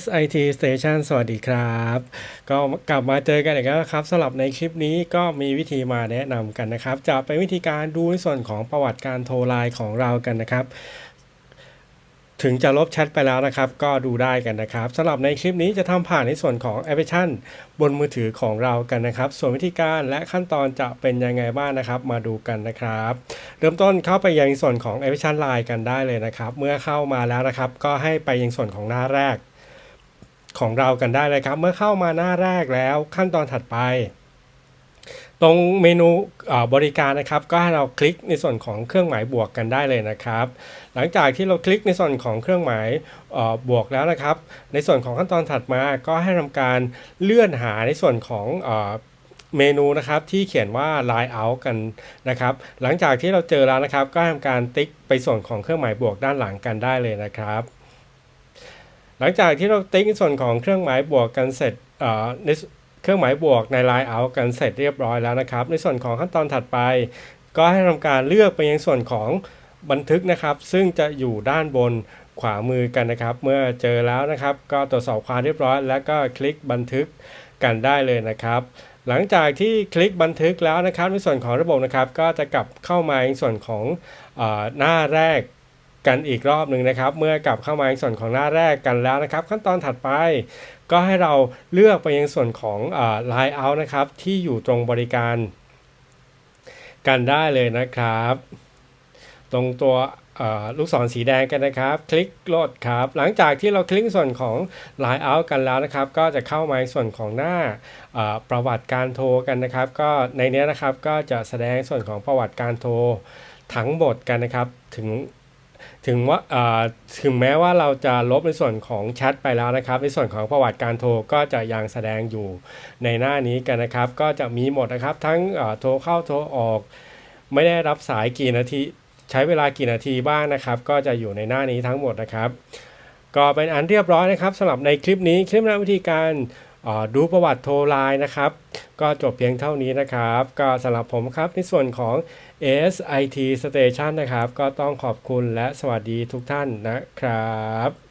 SIT Station สวัสดีครับ ก็กลับมาเจอกันอีกแล้วครับสำหรับในคลิปนี้ก็มีวิธีมาแนะนำกันนะครับ จะเป็นวิธีการดูในส่วนของประวัติการโทรไลน์ของเรากันนะครับ ถึงจะลบแชทไปแล้วนะครับ ก็ดูได้กันนะครับสำหรับในคลิปนี้จะทำผ่านในส่วนของแอปพลิเคชัน บนมือถือของเรากันนะครับ ส่วนวิธีการและขั้นตอนจะเป็นยังไงบ้างนะครับ มาดูกันนะครับ เริ่มต้นเข้าไปยังส่วนของแอปพลิเคชัน Line กันได้เลยนะครับ เมื่อเข้ามาแล้วนะครับ ก็ให้ไปยังส่วนของหน้าแรก ของเรากันได้เลยครับ เมื่อเข้ามาหน้าแรกแล้วขั้นตอนถัดไป ตรงเมนูบริการนะครับ ก็ให้เราคลิกในส่วนของเครื่องหมายบวกกันได้เลยนะครับ หลังจากที่เราคลิกในส่วนของเครื่องหมายบวกแล้วนะครับ ในส่วนของขั้นตอนถัดมาก็ให้ทำการเลื่อนหาในส่วนของเอ่อเมนูนะครับที่เขียนว่า Line Out กันนะครับ หลังจากที่เราเจอแล้วนะครับ ก็ทำการติ๊กไปส่วนของเครื่องหมายบวกด้านหลังกันได้เลยนะครับ หลังจากที่เราติ๊กในส่วนของเครื่องหมายบวกกันเสร็จเอ่อในเครื่องหมายบวกใน Line Out กันเสร็จเรียบร้อยแล้วนะครับ ในส่วนของขั้นตอนถัดไป ก็ให้ทำการเลือกไปยังส่วนของบันทึกนะครับ ซึ่งจะอยู่ด้านบนขวามือกันนะครับ เมื่อเจอแล้วนะครับ ก็ตรวจสอบความเรียบร้อย แล้วก็คลิกบันทึกกันได้เลยนะครับหลังจากที่คลิกบันทึกแล้วนะครับในส่วนของระบบนะครับ ก็จะกลับเข้ามาในส่วนของอหน้าแรก กันอีกรอบหนึ่งนะครับ เมื่อกลับเข้ามาในส่วนของหน้าแรกกันแล้วนะครับ ขั้นตอนถัดไปก็ให้เราเลือกไปยังส่วนของเอ่อ Line Out นะครับ ที่อยู่ตรงบริการ กันได้เลยนะครับ ตรงตัวลูกศรสีแดงกันนะครับ คลิกโหลดครับ หลังจากที่เราคลิกส่วนของ Line Out กันแล้วนะครับ ก็จะเข้ามาในส่วนของหน้าประวัติการโทรกันนะครับ ก็ในนี้นะครับก็จะแสดงส่วนของประวัติการโทรทั้งหมดกันนะครับ ถึง ถึงว่าถึงแม้ว่าเราจะลบในส่วนของแชทไปแล้วนะครับ ในส่วนของประวัติการโทรก็จะยังแสดงอยู่ในหน้านี้กันนะครับ ก็จะมีหมดนะครับ ทั้งโทรเข้าโทรออก ไม่ได้รับสายกี่นาทีใช้เวลากี่นาทีบ้างนะครับ ก็จะอยู่ในหน้านี้ทั้งหมดนะครับ ก็เป็นอันเรียบร้อยนะครับสำหรับในคลิปนี้คลิปแนะวิธีการ ดูประวัติโทรไลน์นะครับ ก็จบเพียงเท่านี้นะครับ ก็สำหรับผมครับในส่วนของ SIT Station นะครับ ก็ต้องขอบคุณและสวัสดีทุกท่านนะครับ